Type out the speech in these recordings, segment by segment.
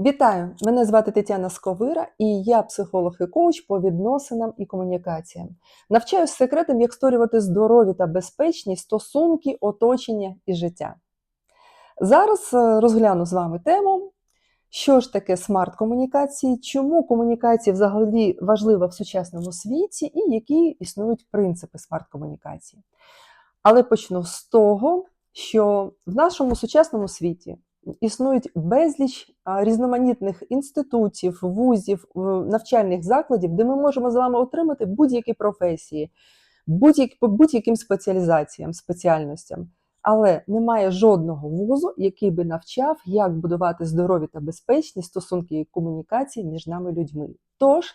Вітаю! Мене звати Тетяна Сковира, і я психолог і коуч по відносинам і комунікаціям. Навчаюсь секретам, як створювати здорові та безпечні стосунки, оточення і життя. Зараз е, розгляну з вами тему, що ж таке смарт-комунікації, чому комунікація взагалі важлива в сучасному світі і які існують принципи смарт-комунікації. Але почну з того, що в нашому сучасному світі існують безліч різноманітних інститутів, вузів, навчальних закладів, де ми можемо з вами отримати будь-які професії, будь-яким спеціалізаціям, спеціальностям. Але немає жодного вузу, який би навчав, як будувати здорові та безпечні стосунки і комунікації між нами людьми. Тож,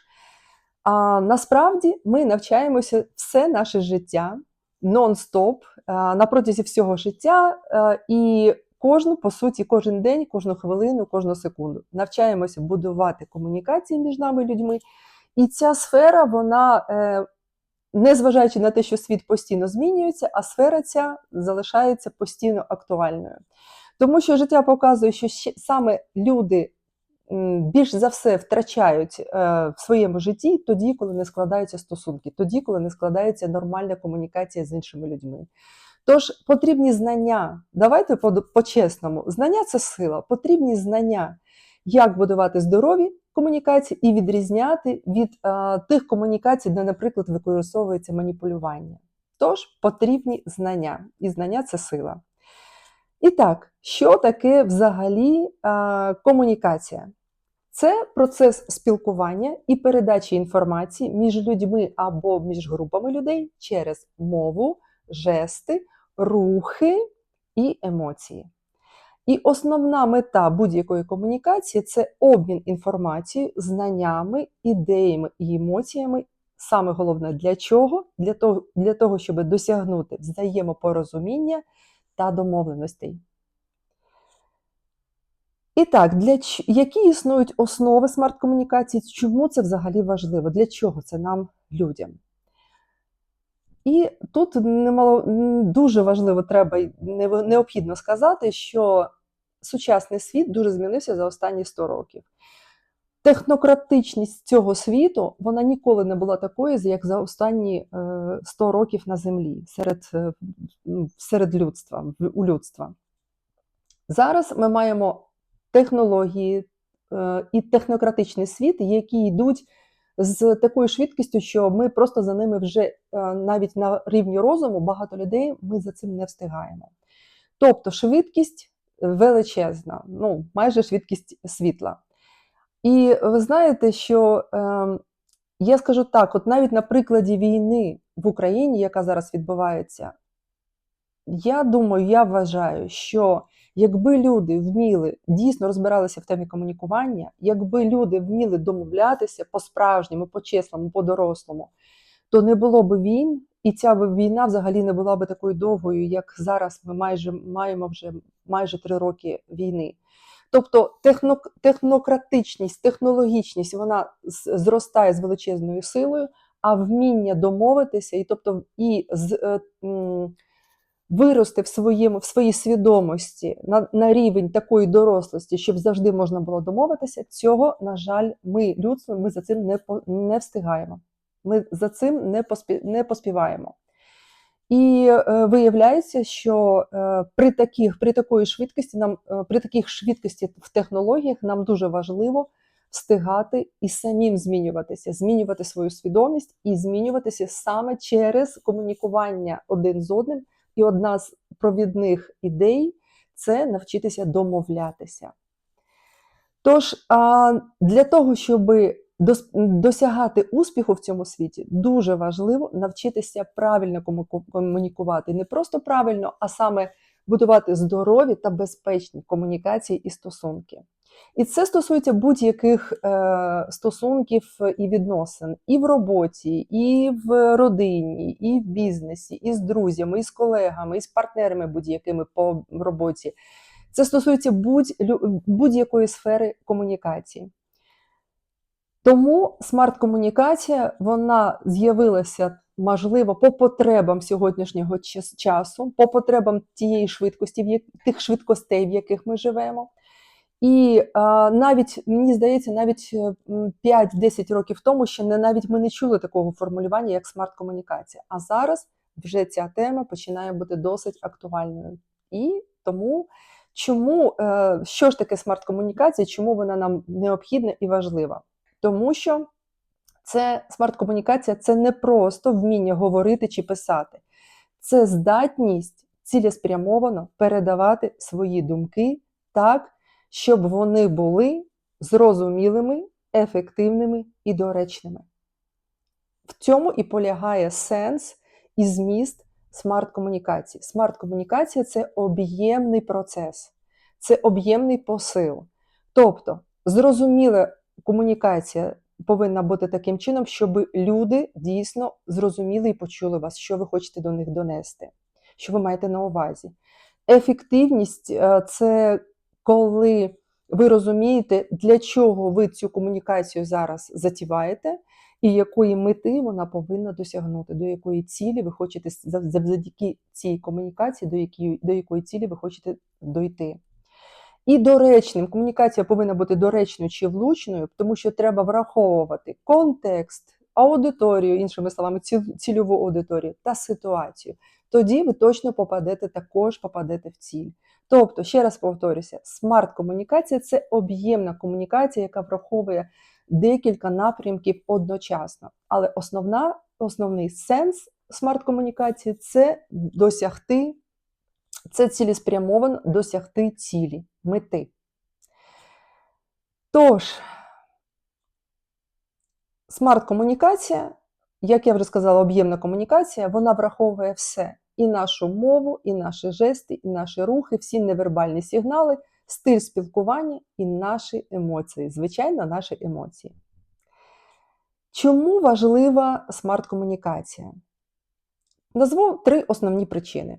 а, насправді ми навчаємося все наше життя нон-стоп на протязі всього життя а, і кожну, по суті, кожен день, кожну хвилину, кожну секунду навчаємося будувати комунікації між нами людьми. І ця сфера, вона, е, незважаючи на те, що світ постійно змінюється, а сфера ця залишається постійно актуальною. Тому що життя показує, що саме люди більш за все втрачають е, в своєму житті тоді, коли не складаються стосунки, тоді, коли не складається нормальна комунікація з іншими людьми. Тож потрібні знання. Давайте по- по-чесному. Знання це сила. Потрібні знання, як будувати здорові комунікації і відрізняти від е, тих комунікацій, де, наприклад, використовується маніпулювання. Тож потрібні знання, і знання це сила. І так, що таке взагалі е, комунікація? Це процес спілкування і передачі інформації між людьми або між групами людей через мову, жести, рухи і емоції. І основна мета будь-якої комунікації це обмін інформацією, знаннями, ідеями і емоціями. Саме головне для чого? Для того, для того щоб досягнути взаємопорозуміння та домовленостей. І так, для які існують основи смарт-комунікації? Чому це взагалі важливо? Для чого це нам людям? І тут немало, дуже важливо, треба необхідно сказати, що сучасний світ дуже змінився за останні 100 років. Технократичність цього світу вона ніколи не була такою, як за останні е, 100 років на землі серед, е, серед людства, у людства. Зараз ми маємо технології е, і технократичний світ, які йдуть з такою швидкістю, що ми просто за ними вже е, навіть на рівні розуму багато людей ми за цим не встигаємо. Тобто швидкість величезна, ну майже швидкість світла. І ви знаєте, що е, я скажу так: от навіть на прикладі війни в Україні, яка зараз відбувається, я думаю, я вважаю, що якби люди вміли дійсно розбиралися в темі комунікування, якби люди вміли домовлятися по-справжньому, по-чесному, по-дорослому, то не було б війн, і ця війна взагалі не була б такою довгою, як зараз ми майже маємо вже майже три роки війни. Тобто технократичність, технологічність вона зростає з величезною силою, а вміння домовитися, і тобто і з, е, вирости в своєму в своїй свідомості на, на рівень такої дорослості, щоб завжди можна було домовитися, цього, на жаль, ми, людство, ми за цим не, не встигаємо. Ми за цим не, поспі, не поспіваємо. І е, виявляється, що е, при таких при такої швидкості нам е, при таких швидкості в технологіях нам дуже важливо встигати і самим змінюватися, змінювати свою свідомість і змінюватися саме через комунікування один з одним. І одна з провідних ідей це навчитися домовлятися. Тож, для того, щоб досягати успіху в цьому світі, дуже важливо навчитися правильно комунікувати. Не просто правильно, а саме будувати здорові та безпечні комунікації і стосунки. І це стосується будь-яких е, стосунків і відносин і в роботі, і в родині, і в бізнесі, і з друзями, і з колегами, і з партнерами будь-якими по роботі. Це стосується будь-якої сфери комунікації. Тому смарт-комунікація вона з'явилася, можливо, по потребам сьогоднішнього часу, по потребам тієї швидкості, тих швидкостей, в яких ми живемо. І а, навіть мені здається, навіть е, м, 5-10 років тому ще не навіть ми не чули такого формулювання, як смарт-комунікація. А зараз вже ця тема починає бути досить актуальною. І тому чому е, що ж таке смарт-комунікація, чому вона нам необхідна і важлива? Тому що це смарт-комунікація це не просто вміння говорити чи писати, це здатність цілеспрямовано передавати свої думки так, щоб вони були зрозумілими, ефективними і доречними. В цьому і полягає сенс і зміст смарт-комунікації. Смарт-комунікація це об'ємний процес, це об'ємний посил. Тобто, зрозуміла комунікація повинна бути таким чином, щоб люди дійсно зрозуміли і почули вас, що ви хочете до них донести, що ви маєте на увазі. Ефективність е, це коли ви розумієте, для чого ви цю комунікацію зараз затіваєте, і якої мети вона повинна досягнути, до якої цілі ви хочете зав- завдяки цій комунікації, до якої, до якої цілі ви хочете дойти. І доречним комунікація повинна бути доречною чи влучною, тому що треба враховувати контекст, аудиторію, іншими словами, цільову аудиторію та ситуацію. Тоді ви точно попадете також попадете в ціль. Тобто, ще раз повторюся, смарт-комунікація це об'ємна комунікація, яка враховує декілька напрямків одночасно. Але основна, основний сенс смарт-комунікації це досягти, це цілеспрямовано досягти цілі, мети. Тож, смарт-комунікація, як я вже сказала, об'ємна комунікація, вона враховує все: і нашу мову, і наші жести, і наші рухи, всі невербальні сигнали, стиль спілкування і наші емоції. Звичайно, наші емоції. Чому важлива смарт-комунікація? Назву три основні причини: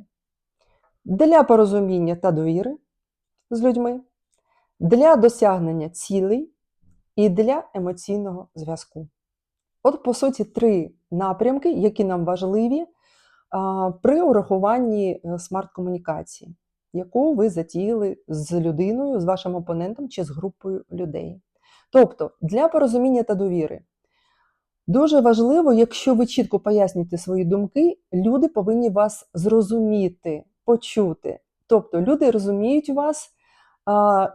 для порозуміння та довіри з людьми, для досягнення цілей і для емоційного зв'язку. От, по суті, три напрямки, які нам важливі при урахуванні е, смарт-комунікації, яку ви затіяли з людиною, з вашим опонентом чи з групою людей. Тобто, для порозуміння та довіри. Дуже важливо, якщо ви чітко пояснюєте свої думки, люди повинні вас зрозуміти, почути. Тобто люди розуміють вас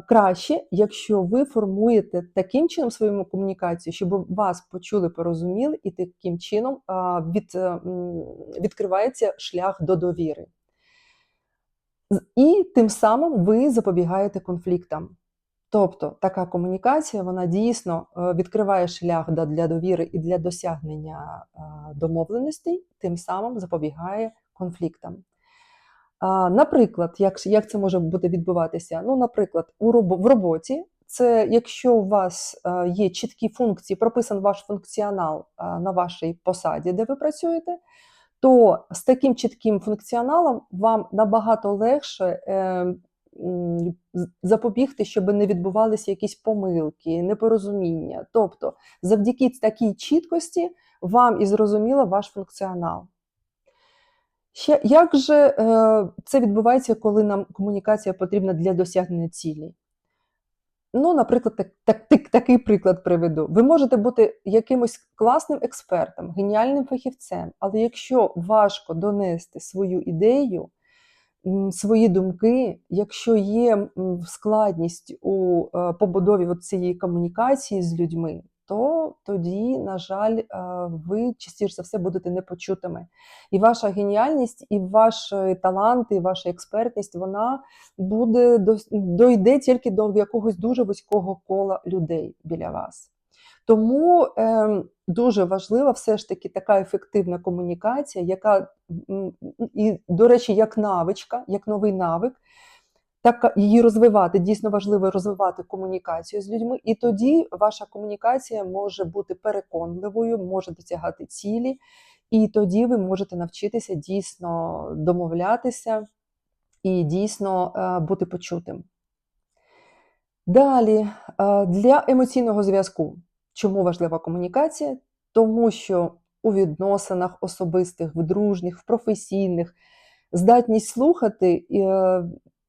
краще, якщо ви формуєте таким чином свою комунікацію, щоб вас почули, порозуміли, і таким чином від, е, відкривається шлях до довіри. І тим самим ви запобігаєте конфліктам. Тобто така комунікація вона дійсно е, відкриває шлях для довіри і для досягнення е, домовленостей, тим самим запобігає конфліктам. Наприклад, як, як це може бути відбуватися? Ну, наприклад, у робо, в роботі це якщо у вас е, є чіткі функції, прописан ваш функціонал е, на вашій посаді, де ви працюєте, то з таким чітким функціоналом вам набагато легше е, запобігти, щоб не відбувалися якісь помилки, непорозуміння. Тобто, завдяки такій чіткості вам і зрозуміло ваш функціонал. Ще як же е, це відбувається, коли нам комунікація потрібна для досягнення цілей? Ну, наприклад, так, так, так, такий приклад приведу. Ви можете бути якимось класним експертом, геніальним фахівцем, але якщо важко донести свою ідею, свої думки, якщо є складність у е, побудові цієї комунікації з людьми, то тоді, на жаль, е, ви частіше за все будете непочутими. І ваша геніальність, і ваш е, талант, і ваша експертність, вона буде дойде тільки до якогось дуже вузького кола людей біля вас. Тому ем, дуже важлива все ж таки така ефективна комунікація, яка і, до речі, як навичка, як новий навик, так її розвивати. Дійсно важливо розвивати комунікацію з людьми, і тоді ваша комунікація може бути переконливою, може досягати цілі, і тоді ви можете навчитися дійсно домовлятися і дійсно е, бути почутим. Далі, е, для емоційного зв'язку. Чому важлива комунікація? Тому що у відносинах особистих, в дружніх, в професійних здатність слухати е,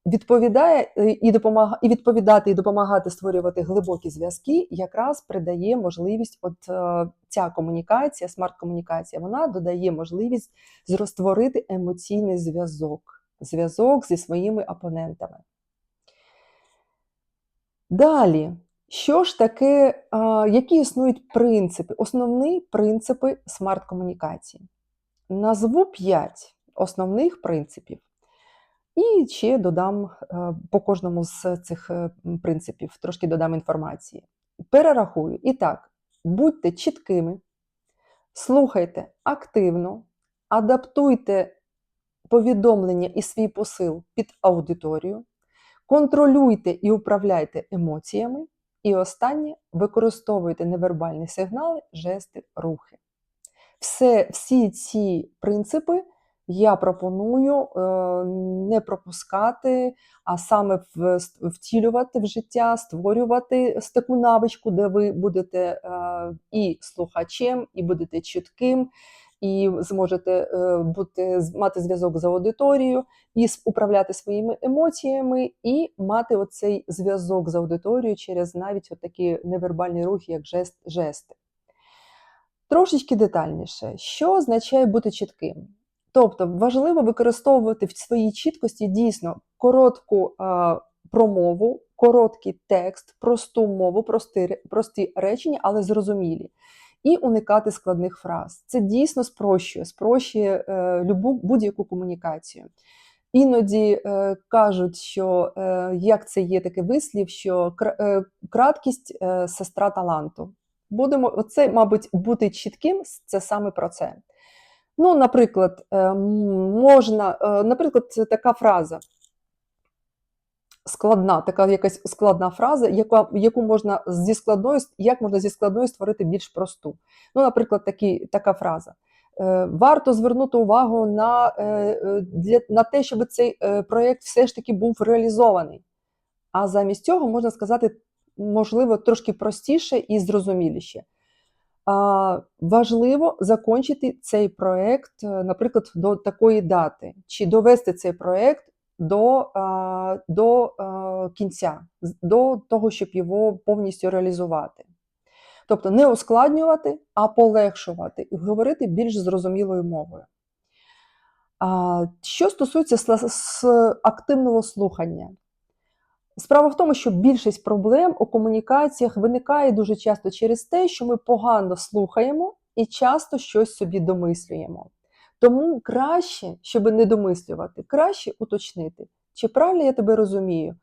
відповідає е, і допомагає і відповідати, і допомагати створювати глибокі зв'язки, якраз придає можливість, от е, ця комунікація, смарт-комунікація, вона додає можливість зростворити емоційний зв'язок, зв'язок зі своїми опонентами. Далі, що ж таке, які існують принципи, основні принципи смарт-комунікації? Назву 5 основних принципів. І ще додам е, по кожному з цих е, принципів, трошки додам інформації. Перерахую. І так, будьте чіткими, слухайте активно, адаптуйте повідомлення і свій посил під аудиторію, контролюйте і управляйте емоціями. І останнє використовуйте невербальні сигнали, жести, рухи. Все, всі ці принципи я пропоную е, не пропускати, а саме втілювати в життя, створювати таку навичку, де ви будете е, і слухачем, і будете чітким, і зможете е, бути, мати зв'язок з аудиторією, і управляти своїми емоціями, і мати оцей зв'язок з аудиторією через навіть такі невербальні рухи, як жест, жести. Трошечки детальніше, що означає бути чітким? Тобто важливо використовувати в своїй чіткості дійсно коротку е, промову, короткий текст, просту мову, прості, прості речення, але зрозумілі. І уникати складних фраз. Це дійсно спрощує, спрощує е, будь-яку комунікацію. Іноді е, кажуть, що е, як це є такий вислів, що кра- е, краткість е, сестра таланту. Будемо, оце, мабуть, бути чітким це саме про це. Ну, наприклад, е, можна, е, наприклад, така фраза. Складна, така якась складна фраза, яка, яку можна зі складною, як можна зі складною створити більш просту. Ну, наприклад, такі, така фраза. Е, Варто звернути увагу на, для, на те, щоб цей проєкт все ж таки був реалізований. А замість цього можна сказати, можливо, трошки простіше і зрозуміліше. Важливо закінчити цей проект, е, наприклад, до такої дати, чи довести цей проект до, до кінця, до того, щоб його повністю реалізувати. Тобто не ускладнювати, а полегшувати і говорити більш зрозумілою мовою. Що стосується активного слухання, Справа в тому, що більшість проблем у комунікаціях виникає дуже часто через те, що ми погано слухаємо і часто щось собі домислюємо. Тому краще, щоб не домислювати, краще уточнити, чи правильно я тебе розумію,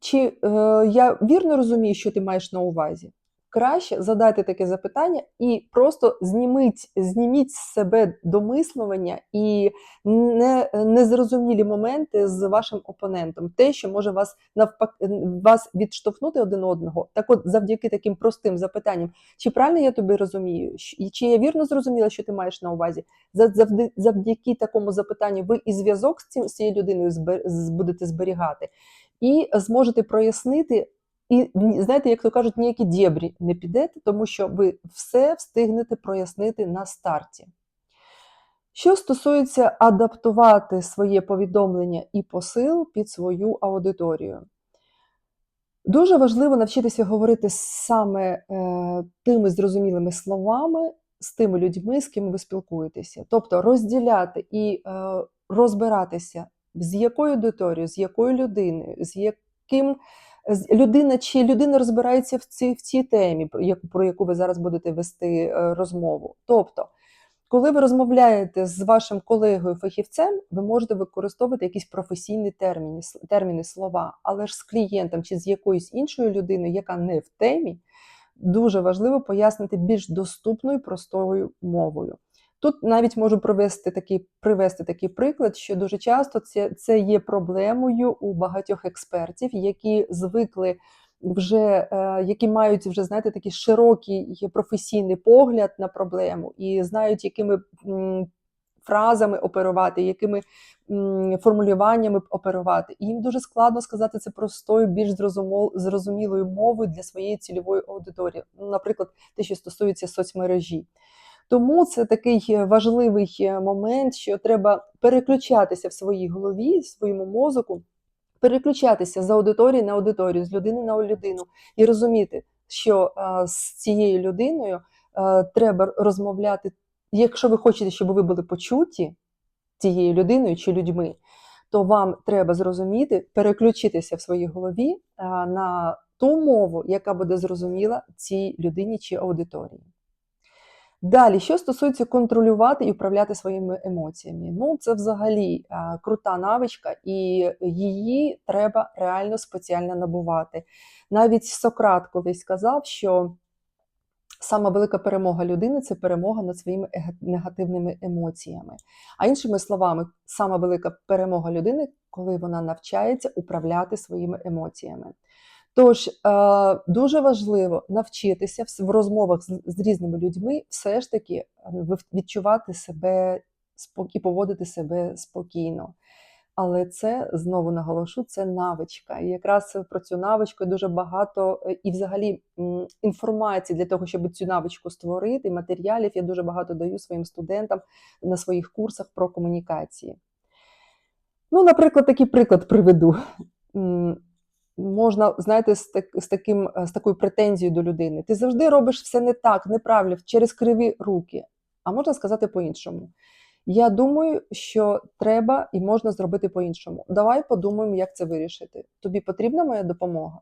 чи е, я вірно розумію, що ти маєш на увазі. Краще задайте таке запитання і просто зніміть, зніміть з себе домислювання і не, незрозумілі моменти з вашим опонентом, те, що може вас навпак вас відштовхнути один одного. Так от, завдяки таким простим запитанням, чи правильно я тобі розумію, і чи я вірно зрозуміла, що ти маєш на увазі? За- завдяки такому запитанню ви і зв'язок з цим з цією людиною збер, будете зберігати, і зможете прояснити. І знаєте, як то кажуть, ніякі дєбрі не підете, тому що ви все встигнете прояснити на старті. Що стосується адаптувати своє повідомлення і посил під свою аудиторію, дуже важливо навчитися говорити саме е, тими зрозумілими словами з тими людьми, з ким ви спілкуєтеся. Тобто розділяти і е, розбиратися, з якою аудиторією, з якою людиною, з яким людина чи людина розбирається в цій, в цій темі, про яку, ви зараз будете вести е, розмову. Тобто, коли ви розмовляєте з вашим колегою-фахівцем, ви можете використовувати якісь професійні терміни, терміни, слова, але ж з клієнтом чи з якоюсь іншою людиною, яка не в темі, дуже важливо пояснити більш доступною простою мовою. Тут навіть можу привести такий, привести такий приклад, що дуже часто це, це є проблемою у багатьох експертів, які звикли вже, е, які мають вже знаєте, такий широкий професійний погляд на проблему і знають, якими фразами оперувати, якими формулюваннями оперувати. І їм дуже складно сказати це простою, більш зрозумілою мовою для своєї цільової аудиторії. Наприклад, те, що стосується соцмережі. Тому це такий е, важливий е, момент, що треба переключатися в своїй голові, в своєму мозку переключатися з аудиторії на аудиторію, з людини на людину і розуміти, що е, з цією людиною треба розмовляти. Якщо ви хочете, щоб ви були почуті цією людиною чи людьми, то вам треба зрозуміти, переключитися в своїй голові на ту мову, яка буде зрозуміла цій людині чи аудиторії. Далі, що стосується контролювати і управляти своїми емоціями, ну це взагалі е, крута навичка, і її треба реально спеціально набувати. Навіть Сократ колись сказав, що сама велика перемога людини це перемога над своїми негативними емоціями. А іншими словами, сама велика перемога людини, коли вона навчається управляти своїми емоціями. Тож е, дуже важливо навчитися в, розмовах з, з різними людьми все ж таки е, відчувати себе і поводити себе спокійно. Але це знову наголошу, це навичка. І якраз про цю навичку дуже багато е, і взагалі інформації для того, щоб цю навичку створити, матеріалів я дуже багато даю своїм студентам на своїх курсах про комунікації. Ну, наприклад, такий приклад приведу. Можна, знаєте, з, так, з, таким, е, з такою претензією до людини. Ти завжди робиш все не так, неправильно, через криві руки. А можна сказати по-іншому. Я думаю, що треба і можна зробити по-іншому. Давай подумаємо, як це вирішити. Тобі потрібна моя допомога?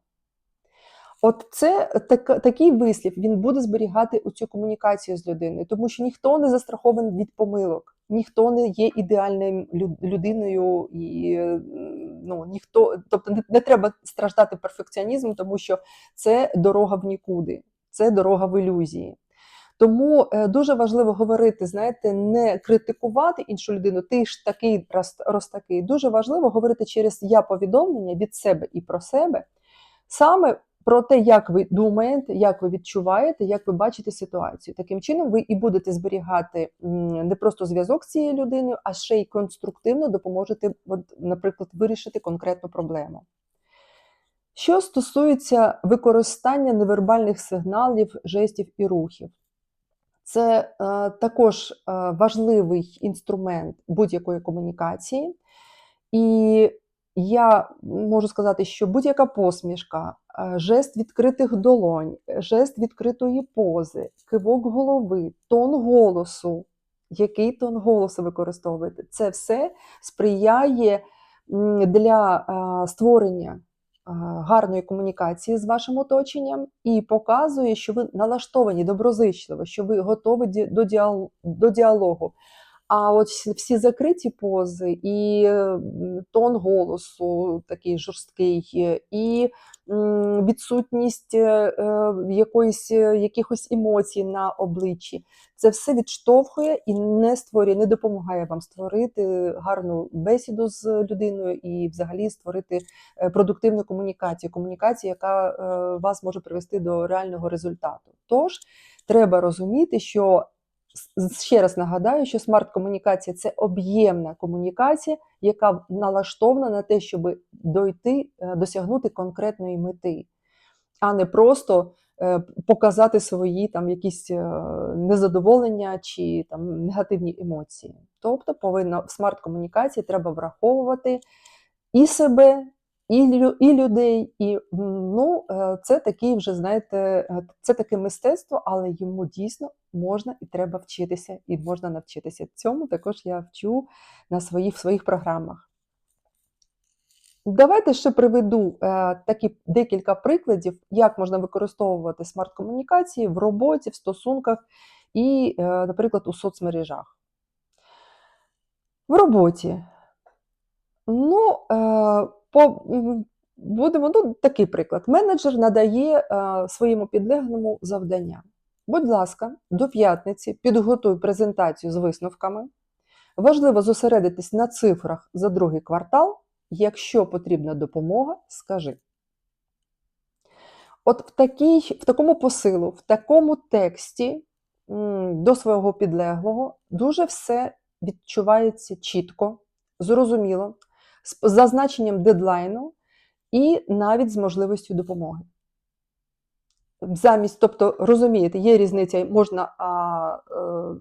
От це так, такий вислів він буде зберігати цю комунікацію з людиною, тому що ніхто не застрахований від помилок, ніхто не є ідеальною людиною, і е, ну ніхто, тобто не, не треба страждати перфекціонізмом, тому що це дорога в нікуди, це дорога в ілюзії. Тому е, дуже важливо говорити, знаєте, не критикувати іншу людину, ти ж такий раз такий. Дуже важливо говорити через я повідомлення від себе і про себе, саме про те, як ви думаєте, як ви відчуваєте, як ви бачите ситуацію. Таким чином, ви і будете зберігати не просто зв'язок з цією людиною, а ще й конструктивно допоможете, наприклад, вирішити конкретну проблему. Що стосується використання невербальних сигналів, жестів і рухів, це е, також е, важливий інструмент будь-якої комунікації. І я можу сказати, що будь-яка посмішка, е, жест відкритих долонь, жест відкритої пози, кивок голови, тон голосу, який тон голосу використовуєте, це все сприяє для е, створення е, гарної комунікації з вашим оточенням і показує, що ви налаштовані доброзичливо, що ви готові до діалогу. А от всі- закриті пози, і тон голосу такий жорсткий, і відсутність е, е, якоїсь, е, якихось емоцій на обличчі, це все відштовхує і не створює, не допомагає вам створити гарну бесіду з людиною і взагалі створити продуктивну комунікацію, комунікацію, яка вас може привести до реального результату. Тож треба розуміти, що ще раз нагадаю, що смарт-комунікація це об'ємна комунікація, яка налаштована на те, щоб дойти, е, досягнути конкретної мети, а не просто е, показати свої там якісь е, незадоволення чи там негативні емоції. Тобто, повинно в смарт-комунікації треба враховувати і себе, і, і людей, і ну, це такий вже, знаєте, це таке мистецтво, але йому дійсно можна і треба вчитися, і можна навчитися. Цьому також я вчу на своїх, в своїх програмах. Давайте ще приведу е, такі декілька прикладів, як можна використовувати смарт-комунікації в роботі, в стосунках і, е, наприклад, у соцмережах. В роботі. Ну, е, по, будемо ну, такий приклад. Менеджер надає своєму підлеглому завдання. Будь ласка, до п'ятниці підготуй презентацію з висновками. Важливо зосередитись на цифрах за другий квартал. Якщо потрібна допомога, скажи. От в, такій, в такому посилу, в такому тексті до свого підлеглого дуже все відчувається чітко, зрозуміло, з зазначенням дедлайну і навіть з можливістю допомоги. Замість, тобто, розумієте, є різниця, можна а, е,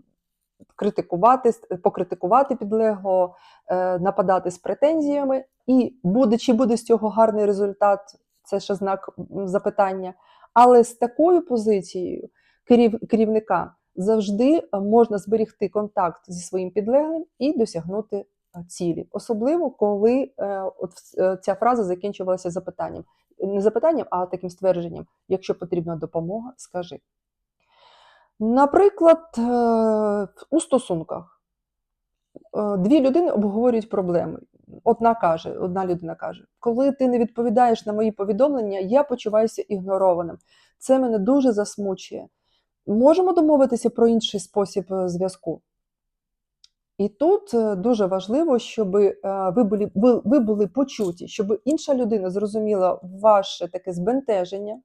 критикувати, покритикувати підлеглого, е, нападати з претензіями, і буде, чи буде з цього гарний результат, це ще знак запитання. Але з такою позицією керів, керівника завжди е, можна зберегти контакт зі своїм підлеглим і досягнути цілі. Особливо, коли е, от ця фраза закінчувалася запитанням. Не запитанням, а таким ствердженням: якщо потрібна допомога, скажи. Наприклад, е, у стосунках е, дві людини обговорюють проблеми. Одна каже, одна людина каже: коли ти не відповідаєш на мої повідомлення, я почуваюся ігнорованим. Це мене дуже засмучує. Можемо домовитися про інший спосіб е, зв'язку. І тут е, дуже важливо, щоб ви були, ви, були почуті, щоб інша людина зрозуміла ваше таке збентеження.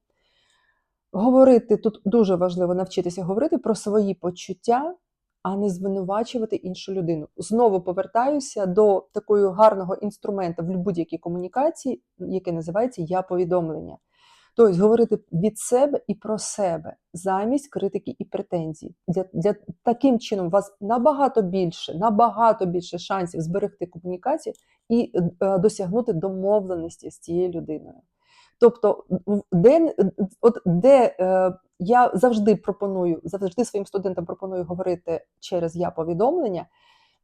Говорити тут дуже важливо навчитися говорити про свої почуття, а не звинувачувати іншу людину. Знову повертаюся до такого гарного інструмента в будь-якій комунікації, який називається я повідомлення. Тобто говорити від себе і про себе замість критики і претензій. Для, для таким чином у вас набагато більше, набагато більше шансів зберегти комунікацію і е, досягнути домовленості з цією людиною. Тобто, де, от де е, я завжди пропоную, завжди своїм студентам пропоную говорити через я повідомлення,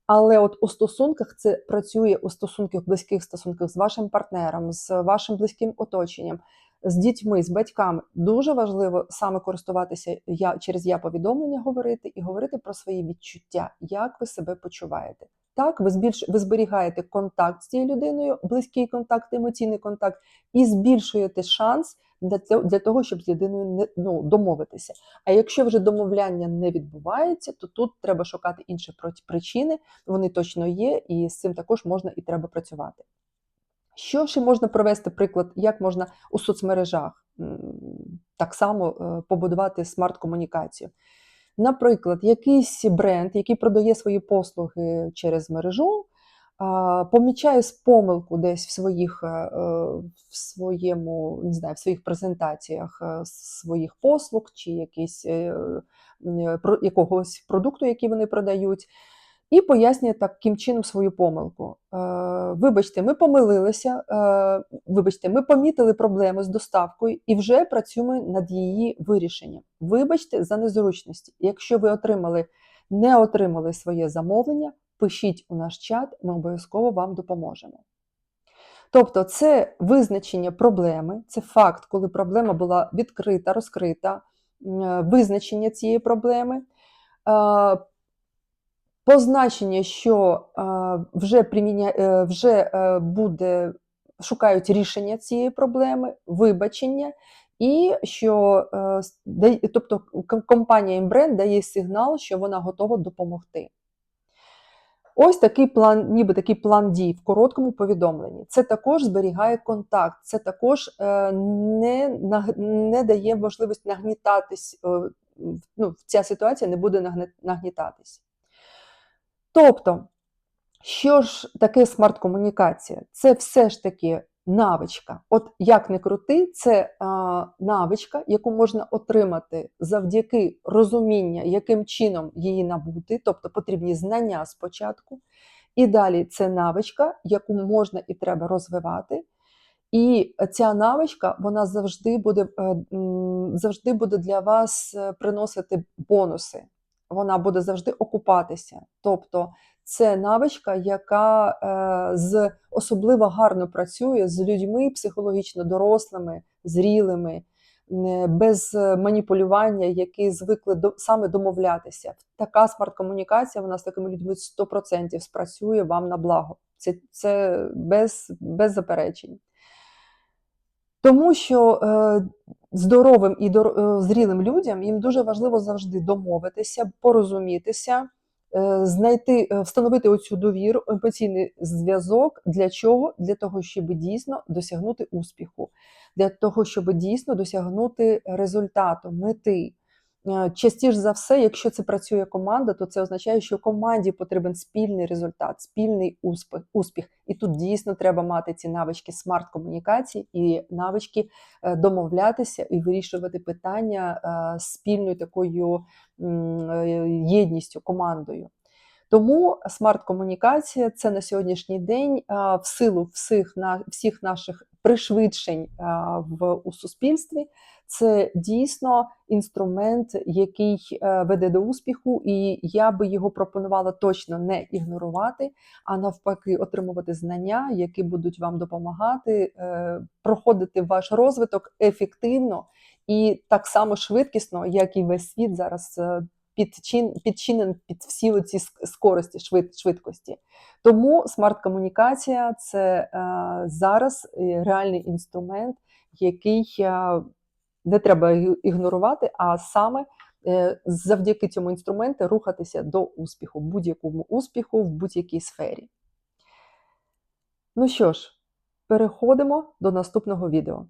але от у стосунках це працює у стосунках, близьких стосунках з вашим партнером, з вашим близьким оточенням, з дітьми, з батьками. Дуже важливо саме користуватися я через я повідомлення говорити і говорити про свої відчуття, як ви себе почуваєте. Так, ви збільш ви зберігаєте контакт з цією людиною, близький контакт, емоційний контакт, і збільшуєте шанс для для того, щоб з людиною не ну, домовитися. А якщо вже домовляння не відбувається, то тут треба шукати інші причини. Вони точно є, і з цим також можна і треба працювати. Що ще можна провести приклад, як можна у соцмережах так само е, побудувати смарт-комунікацію? Наприклад, якийсь бренд, який продає свої послуги через мережу, помічає помилку десь в своїх, е, е, в своєму, не знаю, в своїх презентаціях своїх послуг чи про- якогось продукту, який вони продають, і пояснює таким чином свою помилку. Е, Вибачте, ми помилилися, е, вибачте, ми помітили проблему з доставкою і вже працюємо над її вирішенням. Вибачте за незручності. Якщо ви отримали, не отримали своє замовлення, пишіть у наш чат, ми обов'язково вам допоможемо. Тобто, це визначення проблеми, це факт, коли проблема була відкрита, розкрита, е, визначення цієї проблеми. Позначення, що е, вже, приміня... е, вже е, буде, шукають рішення цієї проблеми, вибачення, і що тобто компанія Імбренд дає сигнал, що вона готова допомогти. Ось такий план, ніби такий план дій в короткому повідомленні. Це також зберігає контакт, це також не, не дає можливість нагнітатись. ну, ця ситуація не буде нагнітатись. Тобто, що ж таке смарт-комунікація? Це все ж таки навичка. От як не крути, це а, навичка, яку можна отримати завдяки розуміння, яким чином її набути, тобто потрібні знання спочатку. І далі це навичка, яку можна і треба розвивати. І ця навичка вона завжди буде, е, завжди буде для вас е, приносити бонуси. Вона буде завжди окупатися. Тобто це навичка, яка е, з особливо гарно працює з людьми психологічно дорослими, зрілими, без маніпулювання, які звикли до, саме домовлятися. Така смарт-комунікація вона з такими людьми 100% спрацює вам на благо. Це, це без, без заперечень. Тому що е, здоровим і е, зрілим людям їм дуже важливо завжди домовитися, порозумітися, е, знайти, встановити оцю довіру, емоційний зв'язок. Для чого? Для того, щоб дійсно досягнути успіху, для того, щоб дійсно досягнути результату, мети. Е, Частіше за все, якщо це працює команда, то це означає, що команді потрібен спільний результат, спільний успіх. успіх. І тут дійсно треба мати ці навички смарт-комунікації і навички е, домовлятися і вирішувати питання е, спільною такою єдністю, командою. Тому смарт-комунікація це на сьогоднішній день в силу всіх, всіх наших пришвидшень в, у суспільстві. Це дійсно інструмент, який е, веде до успіху, і я би його пропонувала точно не ігнорувати, а навпаки, отримувати знання, які будуть вам допомагати е, проходити ваш розвиток ефективно і так само швидкісно, як і весь світ зараз е, підчин, підчинен під всі ці скорості, швид, швидкості. Тому смарт-комунікація це е, зараз е, реальний інструмент, який е, не треба ігнорувати, а саме завдяки цьому інструменту рухатися до успіху, будь-якому успіху в будь-якій сфері. Ну що ж, переходимо до наступного відео.